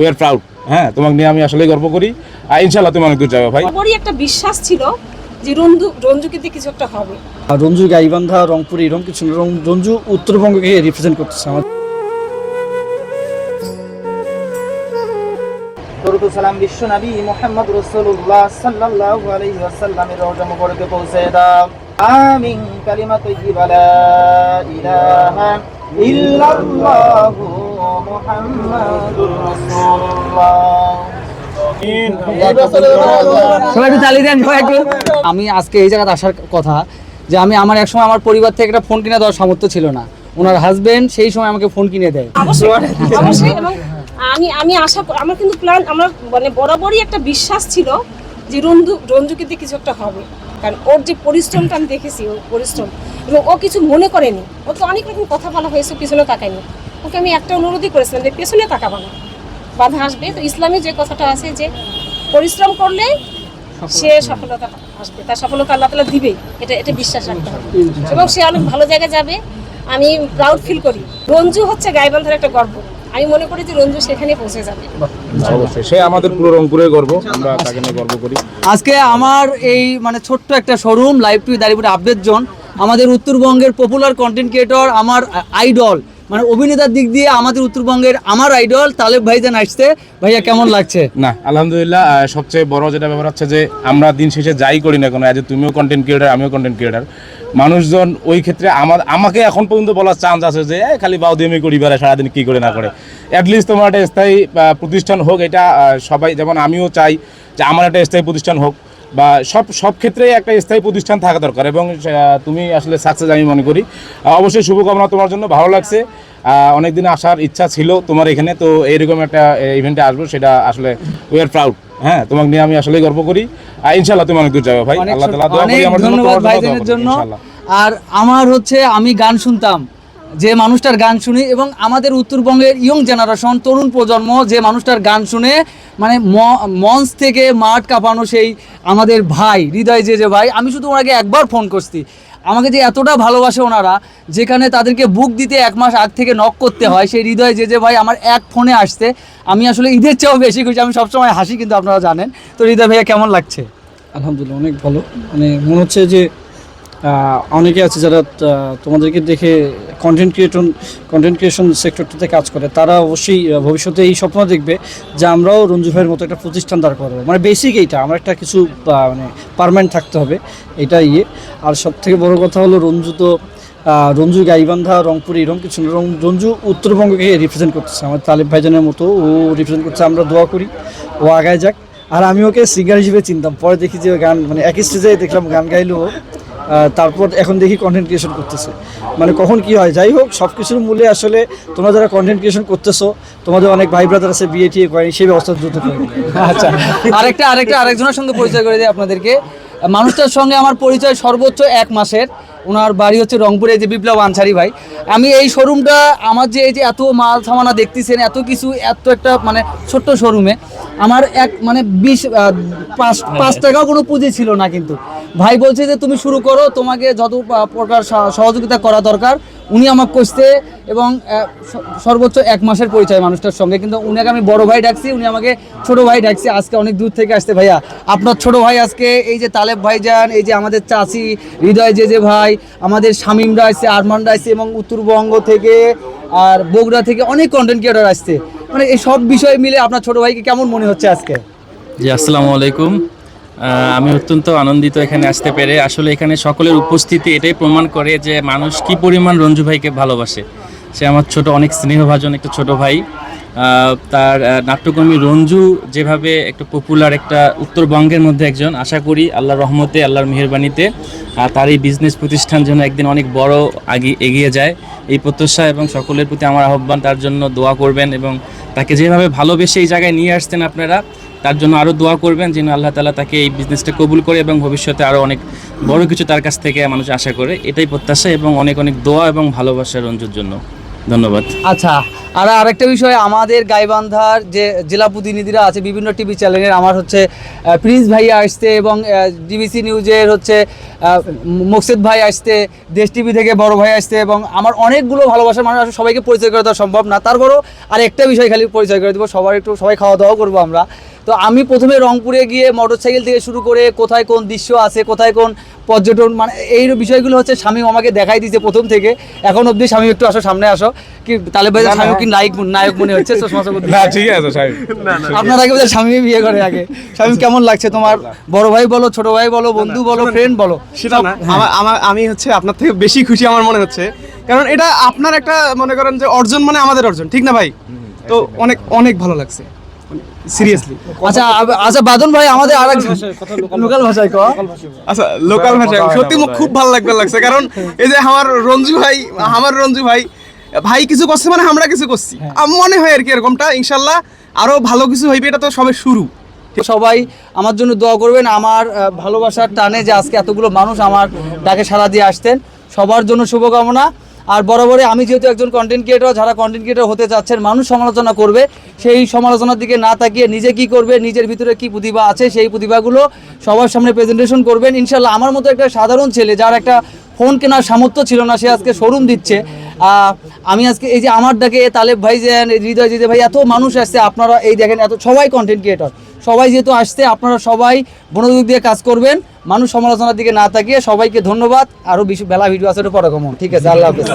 We are proud হ্যাঁ তোমাকে নিয়ে আমি আসলে গর্ব করি। আর ইনশাল্লাহ তুমি অনেক দূর যাবে ভাই। বরাবরই একটা বিশ্বাস ছিল যে রঞ্জু রঞ্জুকে দিয়ে কিছু একটা হবে। আর রঞ্জু গাইবান্ধা রংপুর এরকম কিছু না, রঞ্জু উত্তরবঙ্গকে রিপ্রেজেন্ট করতেছে আমার দরুদ সালাম বিশ্ব নবী মোহাম্মদ রসুল্লাহ সাল্লাল্লাহু আলাইহি ওয়াসাল্লামের রওজা মুবারকে পৌঁছে দাও। ইল্লাল্লাহু মুহাম্মাদুর রাসূলুল্লাহ সবাই একটু তালি দেন সবাই একটু। আমি আজকে এই জায়গাতে আসার কথা যে আমি আমার একসময় আমার পরিবার থেকে একটা ফোন কিনে দেওয়ার সামর্থ্য ছিল না। ওনার হাজবেন্ড সেই সময় আমাকে ফোন কিনে দেয়। অবশ্যই অবশ্যই। এবং আমি আমি আশা করি আমার কিন্তু প্ল্যান আমার মানে বরাবরই একটা বিশ্বাস ছিল যে রঞ্জু রঞ্জুকে দিয়ে কিছু একটা হবে। কারণ ওর যে পরিশ্রমটা আমি দেখেছি ওর পরিশ্রম এবং ও কিছু মনে করেনি। ওকে অনেক রকম কথা বলা হয়েছে পিছনে তাকায়নি। ওকে আমি একটা অনুরোধই করেছিলাম যে পেছনে তাকাবো না বাধা আসবে। তো ইসলামে যে কথাটা আছে যে পরিশ্রম করলে সে সফলতা আসবে তার সফলতা আল্লাহ তালা দিবেই। এটা এটা বিশ্বাস রাখতে হবে। এবং সে অনেক ভালো জায়গায় যাবে আমি প্রাউড ফিল করি। রঞ্জু হচ্ছে গাইবান্ধার একটা গর্ব। আমি মনে করি যে রঞ্জু সেখানে পৌঁছে যাবে। অবশ্যই সে আমাদের পুরো রংপুরের গর্ব আমরা তাকে নিয়ে গর্ব করি। আজকে আমার এই মানে ছোট্ট একটা শোরুম লাইভ টু দাঁড়িয়ে আপডেট জোন আমাদের উত্তরবঙ্গের পপুলার কন্টেন্ট ক্রিয়েটর আমার আইডল মানে অভিনেতার দিক দিয়ে আমাদের উত্তরবঙ্গের আমার আইডল তালেব ভাইজান আসছে। ভাইয়া কেমন লাগছে? না আলহামদুলিল্লাহ সবচেয়ে বড় যেটা ব্যাপার হচ্ছে যে আমরা দিন শেষে যাই করি না কোনো আজ তুমিও কন্টেন্ট ক্রিয়েটার আমিও কন্টেন্ট ক্রিয়েটার মানুষজন ওই ক্ষেত্রে আমার আমাকে এখন পর্যন্ত বলার চান্স আছে যে "এই, খালি বাউদিমি করি বেড়া সারাদিন কী করে না করে? অ্যাটলিস্ট তোমার একটা স্থায়ী প্রতিষ্ঠান হোক এটা সবাই যেমন আমিও চাই যে আমার একটা স্থায়ী প্রতিষ্ঠান হোক বা সব সব ক্ষেত্রেই একটা স্থায়ী প্রতিষ্ঠান থাকা দরকার এবং তুমি আসলে সাকসেস আমি মনে করি। অবশ্যই শুভকামনা তোমার জন্য ভালো লাগছে। অনেক দিন আসার ইচ্ছা ছিল তোমার এখানে তো এইরকম একটা ইভেন্টে আসব সেটা আসলে উই আর প্রাউড হ্যাঁ তোমাকে নিয়ে আমি আসলেই গর্ব করি। আর ইনশাল্লাহ তুমি অনেক দূর যাবে ভাই। আল্লাহ তাআলা দোয়া করি আমার জন্য ধন্যবাদ ভাইজানের জন্য। আর আমার হচ্ছে আমি গান শুনতাম যে মানুষটার গান শুনি এবং আমাদের উত্তরবঙ্গের ইয়ং জেনারেশন তরুণ প্রজন্ম যে মানুষটার গান শুনে মানে মঞ্চ থেকে মাঠ কাঁপানো সেই আমাদের ভাই হৃদয় যে যে ভাই আমি শুধু ওনাকে একবার ফোন করছি। আমাকে যে এতটা ভালোবাসে ওনারা, যেখানে তাদেরকে বুক দিতে এক মাস আগ থেকে নক করতে হয়, সেই হৃদয় যে যে ভাই আমার এক ফোনে আসতে আমি আসলে ঈদের চেয়েও বেশি খুশি, আমি সবসময় হাসি কিন্তু আপনারা জানেন। তো হৃদয় ভাইয়া, কেমন লাগছে? আলহামদুলিল্লাহ, অনেক ভালো। মানে মনে হচ্ছে যে অনেকে আছে যারা তোমাদেরকে দেখে কন্টেন্ট ক্রিয়েটন কন্টেন্ট ক্রিয়েশন সেক্টরটাতে কাজ করে, তারা অবশ্যই ভবিষ্যতে এই স্বপ্ন দেখবে যে আমরাও রঞ্জু ভাইয়ের মতো একটা প্রতিষ্ঠান দাঁড় করব। মানে বেসিক এইটা, আমার একটা কিছু মানে পারমানেন্ট থাকতে হবে, এটা ইয়ে। আর সব থেকে বড় কথা হলো রঞ্জু তো রঞ্জু গাইবান্ধা, রংপুর এরকম কিছু রঞ্জু উত্তরবঙ্গকে রিপ্রেজেন্ট করতেছে। আমার তালেব ভাইজানের মতো ও রিপ্রেজেন্ট করছে আমরা দোয়া করি, ও আগায় যাক। আর আমি ওকে সিঙ্গার হিসেবে চিনতাম, পরে দেখি যে গান মানে একই স্টেজে দেখলাম, গান গাইলো তারপর এখন দেখি কন্টেন্ট ক্রিয়েশন করতেছে। মানে কখন কি হয়? যাই হোক সব কিছুর মূলে আসলে তোমরা যারা কন্টেন্ট ক্রিয়েশন করতেছো, তোমাদের অনেক ভাই ব্রাদার আছে, বিয়ে টিয়ে করেনি, সেই ব্যবস্থা দ্রুত করে আচ্ছা। আরেকটা আরেকটা, আরেকজনের সঙ্গে পরিচয় করে দিই আপনাদেরকে। মানুষটার সঙ্গে আমার পরিচয় সর্বোচ্চ এক মাসের। ওনার বাড়ি হচ্ছে রংপুরে যে বিপ্লব আনসারি ভাই। আমি এই শোরুমটা আমার যে এই যে এত মাল সামানা দেখতেছেন, এত কিছু, এত একটা মানে ছোট্ট শোরুমে আমার এক মানে বিশ পাঁচ পাঁচ টাকাও কোনো পুঁজি ছিল না কিন্তু। ভাই বলছে যে, তুমি শুরু করো, তোমাকে যত প্রকার সহযোগিতা করা দরকার উনি আমাকে কষতে এবং সর্বোচ্চ এক মাসের পরিচয় মানুষটার সঙ্গে। কিন্তু উনাকে আমি বড় ভাই ডাকছি, উনি আমাকে ছোট ভাই ডাকছি। আজকে অনেক দূর থেকে আসতে ভাইয়া। আপনার ছোট ভাই আজকে এই যে তালেব ভাইজান এই যে আমাদের চাচি হৃদয় যে যে ভাই, আমাদের শামিমরা আসছে আরমানরা আসছে এবং উত্তরবঙ্গ থেকে আর বগুড়া থেকে অনেক কন্টেন্ট ক্রিয়েটর আসছে। মানে এই সব বিষয় মিলে আপনার ছোট ভাইকে কেমন মনে হচ্ছে আজকে? জি, আসসালামু আলাইকুম। আমি অত্যন্ত আনন্দিত এখানে আসতে পেরে। আসলে এখানে সকলের উপস্থিতি এটাই প্রমাণ করে যে মানুষ কি পরিমাণ রঞ্জু ভাইকে ভালোবাসে। সে আমার ছোট, অনেক স্নেহভাজন একটা ছোট ভাই। তার নাট্যকর্মী রঞ্জু যেভাবে একটা পপুলার একটা উত্তরবঙ্গের মধ্যে একজন, আশা করি আল্লাহর রহমতে, আল্লাহর মেহেরবানিতে তার এই বিজনেস প্রতিষ্ঠান যেন একদিন অনেক বড় আগে, এগিয়ে যায়। এই প্রত্যাশা এবং সকলের প্রতি আমার আহ্বান, তার জন্য দোয়া করবেন এবং তাকে যেভাবে ভালোবেসে এই জায়গায় নিয়ে আসছেন আপনারা, তার জন্য আরও দোয়া করবেন যেন আল্লাহ তালা তাকে এই বিজনেসটা কবুল করে এবং ভবিষ্যতে আরও অনেক বড় কিছু তার কাছ থেকে মানুষ আশা করে। এটাই প্রত্যাশা এবং অনেক অনেক দোয়া এবং ভালোবাসা রঞ্জুর জন্য। ধন্যবাদ। আচ্ছা আর আরেকটা বিষয়, আমাদের গাইবান্ধার যে জেলা প্রতিনিধিরা আছে, বিভিন্ন টিভি চ্যানেলের, আমার হচ্ছে প্রিন্স ভাই আসতে এবং ডিবিসি নিউজের হচ্ছে মোকসেদ ভাই আসতে দেশ টিভি থেকে বড় ভাই আসতে এবং আমার অনেকগুলো ভালোবাসার মানুষ আসলে সবাইকে পরিচয় করে দেওয়া সম্ভব না। তারপরও আর একটা বিষয় খালি পরিচয় করে দেবো, সবার একটু, সবাই খাওয়া দাওয়া করব আমরা। তো আমি প্রথমে রংপুরে গিয়ে মোটরসাইকেল থেকে শুরু করে কোথায় কোন দৃশ্য আছে, কোথায় কোন পর্যটন মানে এই বিষয়গুলো হচ্ছে স্বামী আমাকে দেখাই দিয়েছে প্রথম থেকে। এখন অবধি স্বামী, একটু আসো, সামনে আসো। কি তাহলে ভাই স্বামী কি নায়ক নায়ক মনে হচ্ছে? চশমা চশমা না ঠিক আছে সাহেব আপনার আগে বোধহয় স্বামী বিয়ে করে আগে। স্বামী কেমন লাগছে তোমার? বড় ভাই বলো ছোট ভাই বলো বন্ধু বলো ফ্রেন্ড বলো। সেটা না আমার আমার আমি হচ্ছে আপনার থেকে বেশি খুশি আমার মনে হচ্ছে। কারণ এটা আপনার একটা মনে করেন যে অর্জন মানে আমাদের অর্জন ঠিক না ভাই? তো অনেক অনেক ভালো লাগছে। সিরিয়াসলি আচ্ছা আচ্ছা বাদন ভাই আমাদের আরেক লোকাল ভাষায় কো? আচ্ছা লোকাল ভাষায় সত্যি খুব ভালো লাগবে লাগছে। কারণ এই যে আমার রঞ্জু ভাই আমার রঞ্জু ভাই ভাই কিছু করছে মানে আমরা কিছু করছি। মনে হয় আর কি এরকমটা ইনশাল্লাহ আরও ভালো কিছু হইবে এটা তো সবে শুরু। সবাই আমার জন্য দোয়া করবেন আমার ভালোবাসার টানে যে আজকে এতগুলো মানুষ আমার ডাকে সাড়া দিয়ে আসতেন সবার জন্য শুভকামনা। আর বরাবরই আমি যেহেতু একজন কন্টেন্ট ক্রিয়েটর যারা কন্টেন্ট ক্রিয়েটর হতে চাচ্ছেন মানুষ সমালোচনা করবে সেই সমালোচনার দিকে না তাকিয়ে নিজে কি করবে নিজের ভিতরে কি প্রতিভা আছে সেই প্রতিভাগুলো সবার সামনে প্রেজেন্টেশন করবেন। ইনশাল্লাহ আমার মতো একটা সাধারণ ছেলে যার একটা ফোন কেনার সামর্থ্য ছিল না সে আজকে শোরুম দিচ্ছে আমি আজকে এই যে আমার ডাকে তালেব ভাই যে, হৃদয় জিতে ভাই, এত মানুষ আসছে, আপনারা এই দেখেন, এত সবাই কন্টেন্ট ক্রিয়েটর সবাই যেহেতু আসছে, আপনারা সবাই মনোযোগ দিয়ে কাজ করবেন। মানুষ সমালোচনার দিকে না তাকিয়ে সবাইকে ধন্যবাদ। আরও বেশি বেলা ভিডিও আছে পরে কমন ঠিক আছে, আল্লাহ হাফেজ।